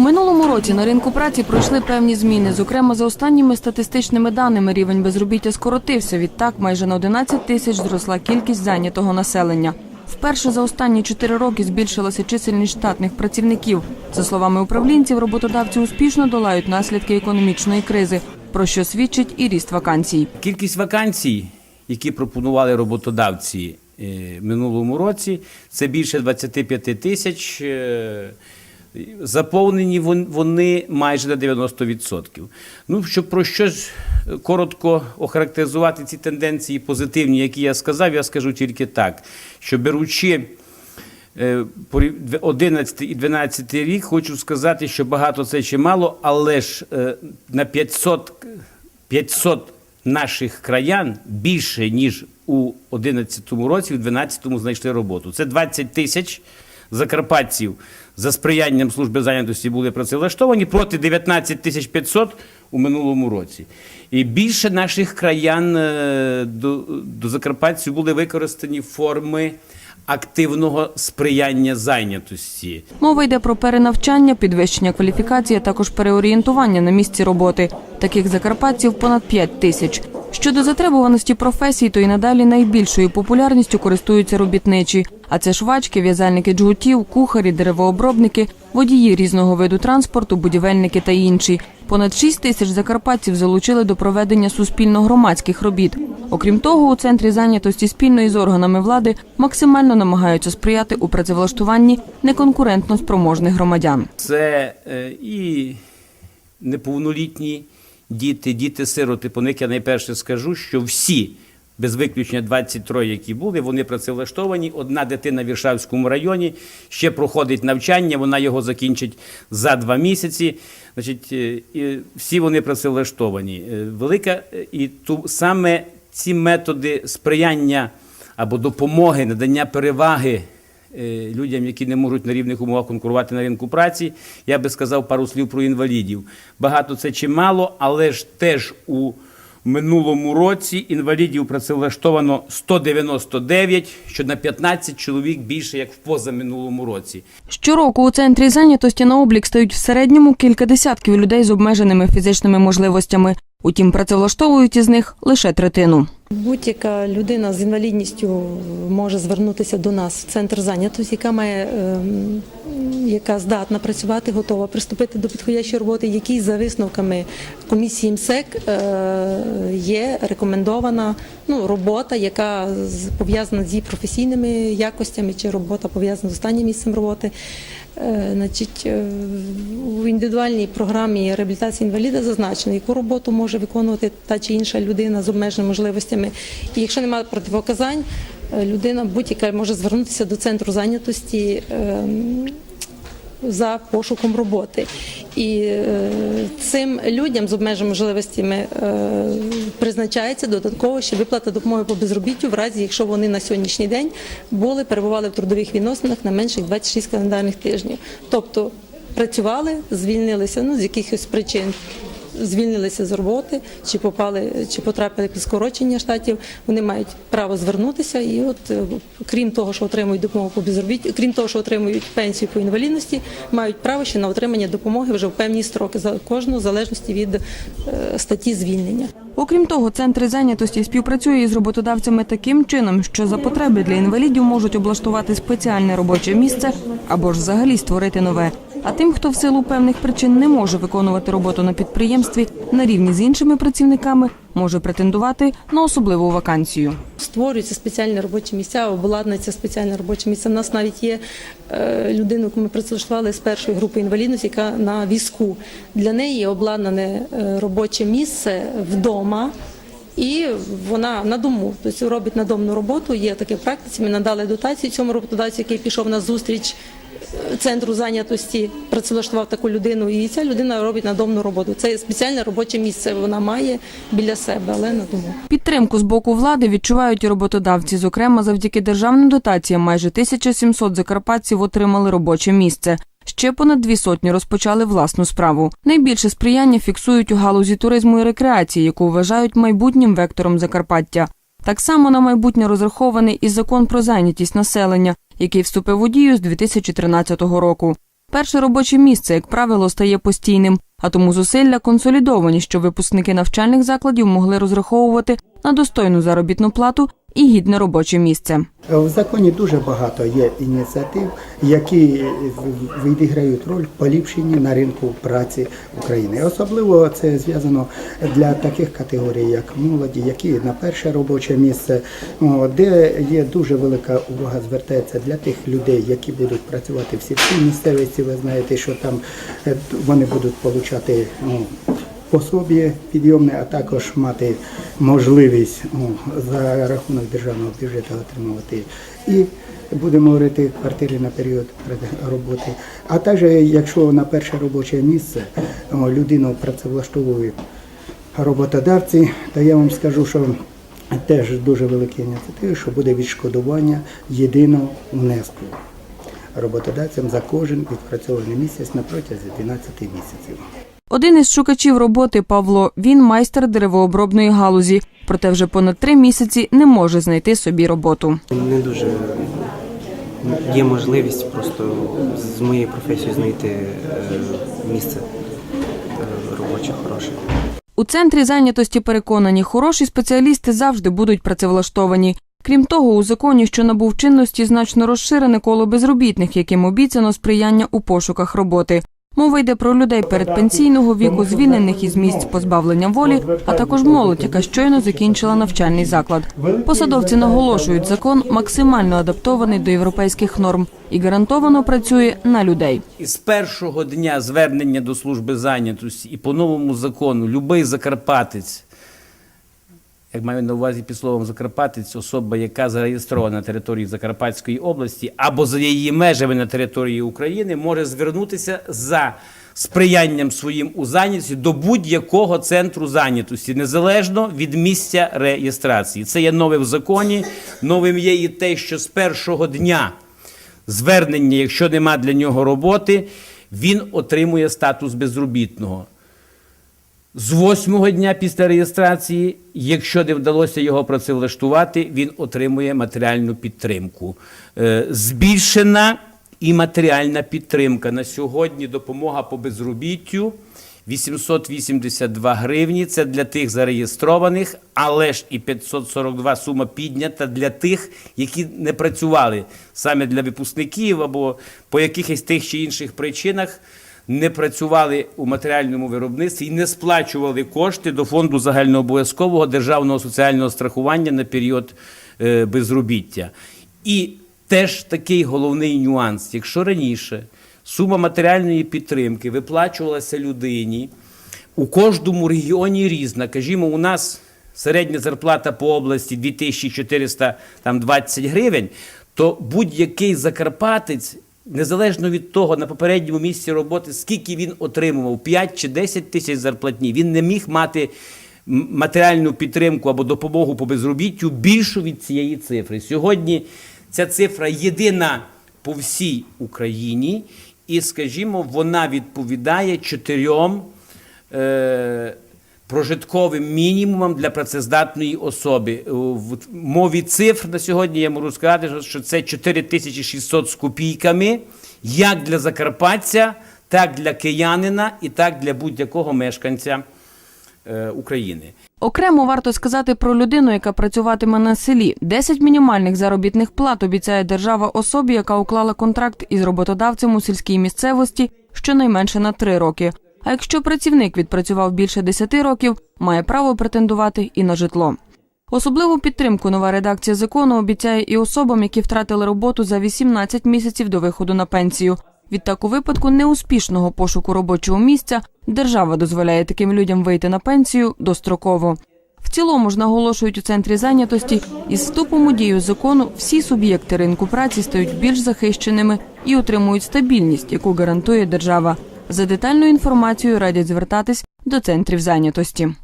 минулому році на ринку праці пройшли певні зміни. Зокрема, за останніми статистичними даними рівень безробіття скоротився. Відтак майже на 11 тисяч зросла кількість зайнятого населення. Вперше за останні чотири роки збільшилася чисельність штатних працівників. За словами управлінців, роботодавці успішно долають наслідки економічної кризи, про що свідчить і ріст вакансій. Кількість вакансій, які пропонували роботодавці е, минулому році, це більше 25 тисяч. Е, Заповнені вони майже на 90%. Ну, щоб про щось коротко охарактеризувати ці тенденції позитивні, які я сказав, я скажу тільки так, що беручи е, порів- 11 і 12 рік, хочу сказати, що багато це чи мало, але ж е, на 500, 500 наших краян більше, ніж у 11 році, в 12 знайшли роботу. Це 20 тисяч закарпатців за сприянням служби зайнятості були працевлаштовані проти 19 тисяч 500 у минулому році. І більше наших краян е, до, до закарпатців були використані форми активного сприяння зайнятості. Мова йде про перенавчання, підвищення кваліфікації, а також переорієнтування на місці роботи. Таких закарпатців понад 5 тисяч. Щодо затребуваності професій, то і надалі найбільшою популярністю користуються робітничі. А це швачки, в'язальники джгутів, кухарі, деревообробники, водії різного виду транспорту, будівельники та інші. Понад 6 тисяч закарпатців залучили до проведення суспільно-громадських робіт. Окрім того, у центрі зайнятості спільно із органами влади максимально намагаються сприяти у працевлаштуванні неконкурентно спроможних громадян. Це е, і неповнолітні діти, діти-сироти. По них я найперше скажу, що всі, без виключення 23, які були, вони працевлаштовані. Одна дитина в Віршавському районі ще проходить навчання, вона його закінчить за два місяці. Значить, е, всі вони працевлаштовані. Е, Велика е, і ту саме ці методи сприяння або допомоги, надання переваги людям, які не можуть на рівних умовах конкурувати на ринку праці. Я би сказав пару слів про інвалідів. Багато це чи мало, але ж теж у минулому році інвалідів працевлаштовано 199, що на 15 чоловік більше, як в позаминулому році. Щороку у центрі зайнятості на облік стають в середньому кілька десятків людей з обмеженими фізичними можливостями. Утім, працевлаштовують із них лише третину. Будь-яка людина з інвалідністю може звернутися до нас в центр зайнятості, яка має ем, яка здатна працювати, готова приступити до підходящої роботи, якій за висновками комісії МСЕК е, є рекомендована ну, робота, яка пов'язана з її професійними якостями, чи робота пов'язана з останнім місцем роботи. Е, Значить, в індивідуальній програмі реабілітації інваліда зазначено, яку роботу може виконувати та чи інша людина з обмеженими можливостями. І якщо немає противоказань, е, людина будь-яка може звернутися до центру зайнятості. ем, За пошуком роботи, і е, цим людям з обмеженими можливостями е, призначається додатково ще виплата допомоги по безробіттю, в разі якщо вони на сьогоднішній день були перебували в трудових відносинах на менше 26 календарних тижнів. Тобто працювали, звільнилися ну з якихось причин. Звільнилися з роботи, чи попали, чи потрапили під скорочення штатів. Вони мають право звернутися, і от е, крім того, що отримують допомогу по безробіттю, крім того, що отримують пенсію по інвалідності, мають право ще на отримання допомоги вже в певні строки за кожну в залежності від е, статті звільнення. Окрім того, центри зайнятості співпрацює із роботодавцями таким чином, що за потреби для інвалідів можуть облаштувати спеціальне робоче місце або ж взагалі створити нове. А тим, хто в силу певних причин не може виконувати роботу на підприємстві на рівні з іншими працівниками, може претендувати на особливу вакансію. Створюються спеціальні робочі місця, обладнуються спеціальне робоче місце. У нас навіть є е, людина, яку ми працевлаштували з першої групи інвалідності, яка на візку. Для неї обладнане е, робоче місце вдома. І вона на дому, тобто робить надомну роботу. Є таке практиці. Ми надали дотацію цьому роботодавцю, який пішов на зустріч центру зайнятості, працевлаштував таку людину, і ця людина робить надомну роботу. Це спеціальне робоче місце. Вона має біля себе, але на дому. Підтримку з боку влади відчувають і роботодавці. Зокрема, завдяки державним дотаціям майже 1700 закарпатців отримали робоче місце. Ще понад дві сотні розпочали власну справу. Найбільше сприяння фіксують у галузі туризму і рекреації, яку вважають майбутнім вектором Закарпаття. Так само на майбутнє розрахований і закон про зайнятість населення, який вступив у дію з 2013 року. Перше робоче місце, як правило, стає постійним, а тому зусилля консолідовані, щоб випускники навчальних закладів могли розраховувати на достойну заробітну плату і гідне робоче місце. В законі дуже багато є ініціатив, які відіграють роль в поліпшенні на ринку праці України. Особливо це зв'язано для таких категорій, як молоді, які на перше робоче місце, де є дуже велика увага звертається для тих людей, які будуть працювати в сільській місцевості. Ви знаєте, що там е, вони будуть отримати пособі підйомне, а також мати можливість за рахунок державного бюджету отримувати і будемо говорити квартири на період роботи. А також, якщо на перше робоче місце людину працевлаштовують роботодавці, то я вам скажу, що теж дуже великі ініціативи, що буде відшкодування єдиного внеску роботодавцям за кожен відпрацьований місяць на протязі 12 місяців. Один із шукачів роботи Павло. Він майстер деревообробної галузі, проте вже понад три місяці не може знайти собі роботу. Не дуже є можливість просто з моєю професією знайти е, місце е, робоче хороше. У центрі зайнятості переконані, хороші спеціалісти завжди будуть працевлаштовані. Крім того, у законі, що набув чинності, значно розширене коло безробітних, яким обіцяно сприяння у пошуках роботи. Мова йде про людей передпенсійного віку, звільнених із місць позбавлення волі, а також молодь, яка щойно закінчила навчальний заклад. Посадовці наголошують, закон максимально адаптований до європейських норм і гарантовано працює на людей. із першого дня звернення до служби зайнятості і по новому закону любий закарпатець, як маю на увазі під словом Закарпатець, особа, яка зареєстрована на території Закарпатської області або за її межами на території України, може звернутися за сприянням своїм у зайнятості до будь-якого центру зайнятості, незалежно від місця реєстрації. Це є нове в законі. Новим є і те, що з першого дня звернення, якщо нема для нього роботи, він отримує статус безробітного. З восьмого дня після реєстрації, якщо не вдалося його працевлаштувати, він отримує матеріальну підтримку. Е, Збільшена і матеріальна підтримка. На сьогодні допомога по безробіттю 882 гривні. Це для тих зареєстрованих, але ж і 542 сума піднята для тих, які не працювали саме для випускників або по якихось тих чи інших причинах не працювали у матеріальному виробництві і не сплачували кошти до фонду загальнообов'язкового державного соціального страхування на період е, безробіття. І теж такий головний нюанс, якщо раніше сума матеріальної підтримки виплачувалася людині, у кожному регіоні різна. Кажімо, у нас середня зарплата по області 2420 гривень, то будь-який закарпатець, незалежно від того, на попередньому місці роботи, скільки він отримував, 5 чи 10 тисяч зарплатні, він не міг мати матеріальну підтримку або допомогу по безробіттю більшу від цієї цифри. Сьогодні ця цифра єдина по всій Україні, і, скажімо, вона відповідає чотирьом е, прожитковим мінімумам для працездатної особи. В мові цифр на сьогодні я можу сказати, що це 4600 з копійками, як для закарпатця, так для киянина і так для будь-якого мешканця е, України. Окремо варто сказати про людину, яка працюватиме на селі. 10 мінімальних заробітних плат обіцяє держава особі, яка уклала контракт із роботодавцем у сільській місцевості щонайменше на 3 роки. А якщо працівник відпрацював більше 10 років, має право претендувати і на житло. Особливу підтримку нова редакція закону обіцяє і особам, які втратили роботу за 18 місяців до виходу на пенсію. Відтак, у випадку неуспішного пошуку робочого місця держава дозволяє таким людям вийти на пенсію достроково. В цілому ж наголошують у центрі зайнятості, із вступом у дію закону всі суб'єкти ринку праці стають більш захищеними і отримують стабільність, яку гарантує держава. За детальною інформацією радять звертатись до центрів зайнятості.